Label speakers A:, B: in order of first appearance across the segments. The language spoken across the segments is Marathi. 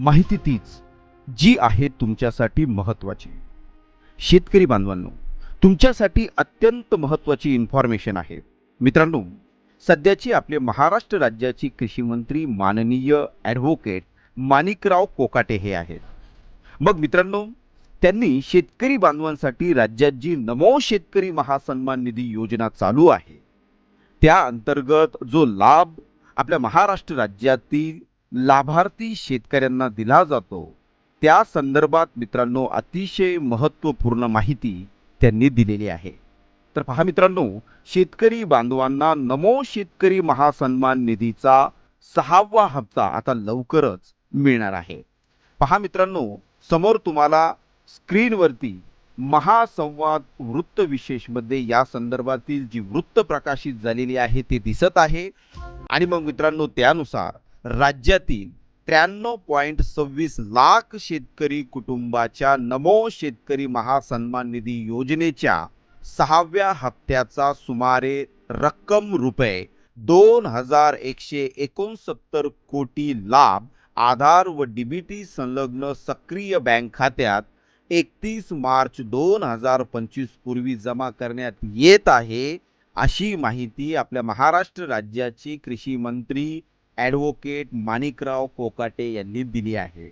A: माहिती तीच जी आहे तुमच्यासाठी महत्त्वाची. शेतकरी बांधवांनो तुमच्यासाठी अत्यंत महत्त्वाची इन्फॉर्मेशन आहे. मित्रांनो सध्याची आपले महाराष्ट्र राज्याची कृषीमंत्री माननीय ॲडव्होकेट माणिकराव कोकाटे हे आहेत. मग मित्रांनो त्यांनी शेतकरी बांधवांसाठी राज्यात जी नमो शेतकरी महासन्मान निधी योजना चालू आहे त्या अंतर्गत जो लाभ आपल्या महाराष्ट्र राज्यातील लाभार्थी शेतकऱ्यांना दिला जातो. त्या संदर्भात मित्रांनो अतिशय महत्त्वपूर्ण माहिती त्यांनी दिलेली आहे. तर पहा मित्रांनो शेतकरी बांधवांना नमो शेतकरी महासन्मान निधीचा सहावा हप्ता आता लवकरच मिळणार आहे. पहा मित्रांनो समोर तुम्हाला स्क्रीनवरती महासंवाद वृत्त विशेषमध्ये या संदर्भातील जी वृत्त प्रकाशित झालेली आहे ते दिसत आहे. आणि मग मित्रांनो त्यानुसार राज्यातील त्र्याण्णव पॉईंट सव्वीस लाख शेतकरी कुटुंबाच्या नमो शेतकरी महासन्मान निधी योजनेच्या सहाव्या हप्त्याचा सुमारे रक्कम रुपये दोन हजार एकशे एकोणसत्तर कोटी लाभ आधार व डीबीटी संलग्न सक्रिय बँक खात्यात एकतीस मार्च दोन हजार पंचवीस पूर्वी जमा करण्यात येत आहे अशी माहिती आपल्या महाराष्ट्र राज्याचे कृषी मंत्री ॲडव्होकेट माणिकराव कोकाटे यांनी दिली आहे.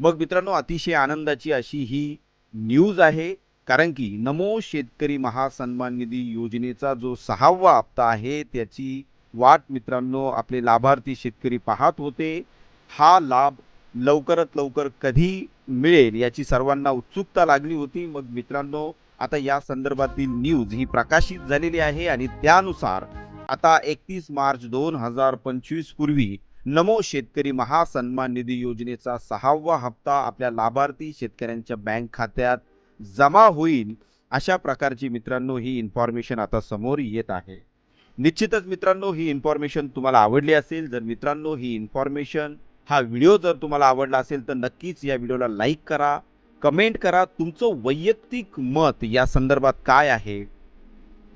A: मग मित्रांनो अतिशय आनंदाची अशी ही न्यूज आहे कारण की नमो शेतकरी महासन्मान निधी योजनेचा जो सहावा हप्ता आहे त्याची वाट मित्रांनो आपले लाभार्थी शेतकरी पाहत होते. हा लाभ लवकरात लवकर कधी मिळेल याची सर्वांना उत्सुकता लागली होती. मग मित्रांनो आता या संदर्भातील न्यूज ही प्रकाशित झालेली आहे आणि त्यानुसार आता एकतीस मार्च दोन हजार पंचवीस पूर्वी नमो शेतकरी महासन्मान निधी योजनेचा सहावा हप्ता आपल्या लाभार्थी शेतकऱ्यांच्या बँक खात्यात जमा होईल अशा प्रकारची मित्रांनो ही इन्फॉर्मेशन आता समोर येत आहे. निश्चितच मित्रांनो ही इन्फॉर्मेशन तुम्हाला आवडली असेल. जर मित्रांनो ही इन्फॉर्मेशन हा व्हिडिओ जर तुम्हाला आवडला असेल तर नक्कीच या व्हिडिओला लाईक करा. कमेंट करा. तुमचं वैयक्तिक मत या संदर्भात काय आहे?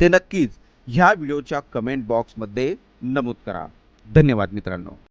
A: ते नक्कीच ह्या व्हिडिओच्या कमेंट बॉक्समध्ये नमूद करा. धन्यवाद मित्रांनो.